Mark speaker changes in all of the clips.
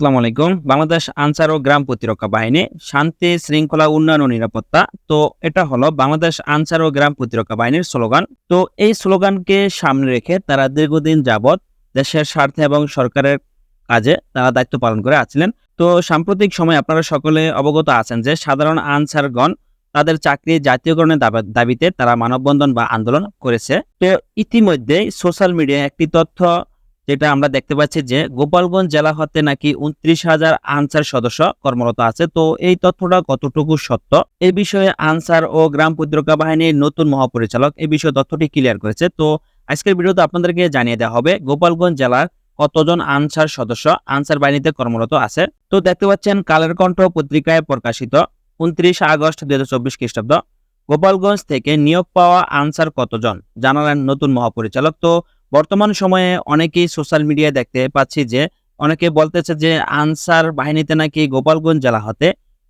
Speaker 1: আসসালামু আলাইকুম। বাংলাদেশ আনসার ও গ্রাম প্রতিরক্ষা বাহিনী শান্তি, শৃঙ্খলা, উন্নয়ন ও নিরাপত্তা। তো এটা হলো বাংলাদেশ আনসার ও গ্রাম প্রতিরক্ষা বাহিনীর স্লোগান। তো এই স্লোগানকে সামনে রেখে তারা দীর্ঘদিন যাবৎ দেশের স্বার্থে এবং সরকারের কাজে তারা দায়িত্ব পালন করে আছিলেন। তো সাম্প্রতিক সময় আপনারা সকলে অবগত আছেন যে সাধারণ আনসারগণ তাদের চাকরি জাতীয়করণের দাবা- দাবিতে তারা মানববন্ধন বা আন্দোলন করেছে। তো ইতিমধ্যে সোশ্যাল মিডিয়ায় একটি তথ্য যেটা আমরা দেখতে পাচ্ছি যে গোপালগঞ্জ জেলা হতে নাকি উনত্রিশ হাজার আনসার সদস্য কর্মরত আছে। তো এই তথ্যটা কতটুকু সত্য? এই বিষয়ে আনসার ও গ্রাম প্রতিরক্ষা বাহিনীর নতুন মহাপরিচালক এই বিষয়ে তথ্যটি ক্লিয়ার করেছে। তো আজকের ভিডিওতে আপনাদেরকে জানিয়ে দেওয়া হবে গোপালগঞ্জ জেলার কতজন আনসার সদস্য আনসার বাহিনীতে কর্মরত আছে। তো দেখতে পাচ্ছেন কালের কণ্ঠ পত্রিকায় প্রকাশিত উনত্রিশ আগস্ট দুই হাজার চব্বিশ খ্রিস্টাব্দ। গোপালগঞ্জ থেকে নিয়োগ পাওয়া আনসার কতজন জানালেন নতুন মহাপরিচালক। তো বর্তমান সময়ে অনেকেই সোশ্যাল মিডিয়ায় দেখতে পাচ্ছি যে, অনেকে বলতেছে যে, আনসার বাহিনীতে নাকি গোপালগঞ্জ জেলা হতে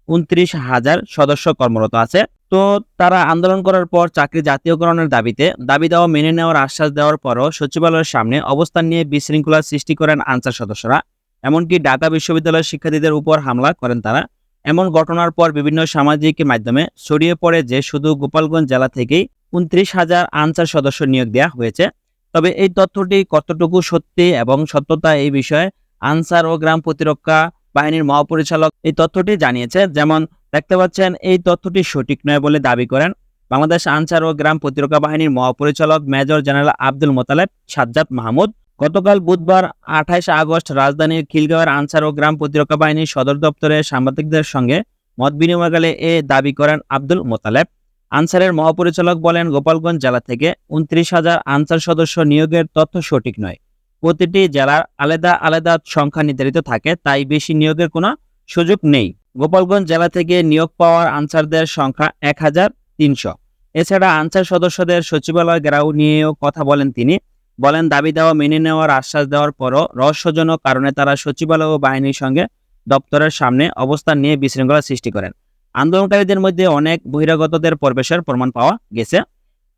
Speaker 1: উনত্রিশ হাজার সদস্য কর্মরত আছে। তো তারা আন্দোলন করার পর চাকরি জাতীয়করণের দাবিতে, দাবি দেওয়া মেনে নেওয়ার আশ্বাস দেওয়ার পরও সচিবালয়ের সামনে অবস্থান নিয়ে বিশৃঙ্খলা সৃষ্টি করেন আনসার সদস্যরা। এমনকি ঢাকা বিশ্ববিদ্যালয়ের শিক্ষার্থীদের উপর হামলা করেন তারা। এমন ঘটনার পর বিভিন্ন সামাজিক মাধ্যমে ছড়িয়ে পড়ে যে, শুধু গোপালগঞ্জ জেলা থেকেই উনত্রিশ হাজার আনসার সদস্য নিয়োগ দেওয়া হয়েছে। তবে এই তথ্যটি কতটুকু সত্যি এবং সত্যতা এই বিষয়ে আনসার ও গ্রাম প্রতিরক্ষা বাহিনীর মহাপরিচালক এই তথ্যটি জানিয়েছে। যেমন, দেখতে পাচ্ছেন, এই তথ্যটি সঠিক নয় বলে দাবি করেন বাংলাদেশ আনসার ও গ্রাম প্রতিরক্ষা বাহিনীর মহাপরিচালক মেজর জেনারেল আব্দুল মোতালেব সাজ্জাদ মাহমুদ। গতকাল বুধবার আঠাইশ আগস্ট রাজধানীর খিলগাঁওয়ের আনসার ও গ্রাম প্রতিরক্ষা বাহিনীর সদর দপ্তরে সাংবাদিকদের সঙ্গে মত বিনিময়কালে এ দাবি করেন আব্দুল মোতালেব। আনসারের মহাপরিচালক বলেন, গোপালগঞ্জ জেলা থেকে উনত্রিশ হাজার আনসার সদস্য নিয়োগের তথ্য সঠিক নয়। প্রতিটি জেলার আলাদা আলাদা সংখ্যা নির্ধারিত থাকে, তাই বেশি নিয়োগের কোনো সুযোগ নেই। গোপালগঞ্জ জেলা থেকে নিয়োগ পাওয়ার আনসারদের সংখ্যা এক হাজার তিনশো। এছাড়া আনসার সদস্যদের সচিবালয় ঘেরাও নিয়েও কথা বলেন তিনি। বলেন, দাবি দেওয়া মেনে নেওয়ার আশ্বাস দেওয়ার পরও রহস্যজনক কারণে তারা সচিবালয় ও বাহিনীর সঙ্গে দপ্তরের সামনে অবস্থান নিয়ে বিশৃঙ্খলা সৃষ্টি করেন। আন্দোলনকারীদের মধ্যে অনেক বহিরাগতদের প্রবেশের প্রমাণ পাওয়া গেছে।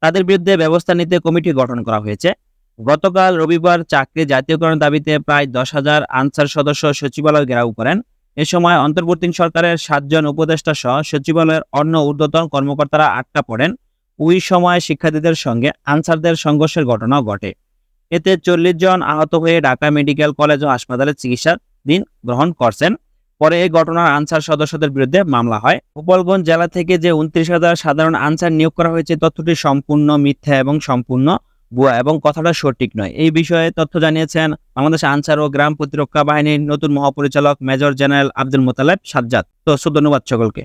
Speaker 1: তাদের বিরুদ্ধে ব্যবস্থা নিতে কমিটি গঠন করা হয়েছে। গতকাল রবিবার চাকরি জাতীয়করণ দাবিতে প্রায় দশ হাজার আনসার সদস্য সচিবালয় ঘেরাও করেন। এ সময় অন্তর্বর্তী সরকারের সাতজন উপদেষ্টা সহ সচিবালয়ের অন্য ঊর্ধ্বতন কর্মকর্তারা আটকা পড়েন। ওই সময় শিক্ষার্থীদের সঙ্গে আনসারদের সংঘর্ষের ঘটনাও ঘটে। এতে চল্লিশ জন আহত হয়ে ঢাকা মেডিকেল কলেজ ও হাসপাতালে চিকিৎসার দিন গ্রহণ করছেন। পরে এই ঘটনার আনসার সদস্যদের বিরুদ্ধে মামলা হয়। গোপালগঞ্জ জেলা থেকে যে উনত্রিশ হাজার সাধারণ আনসার নিয়োগ করা হয়েছে, তথ্যটি সম্পূর্ণ মিথ্যা এবং সম্পূর্ণ ভুয়া এবং কথাটা সঠিক নয়। এই বিষয়ে তথ্য জানিয়েছেন বাংলাদেশ আনসার ও গ্রাম প্রতিরক্ষা বাহিনীর নতুন মহাপরিচালক মেজর জেনারেল আব্দুল মোতালেব সাজ্জাদ। তো ধন্যবাদ সকলকে।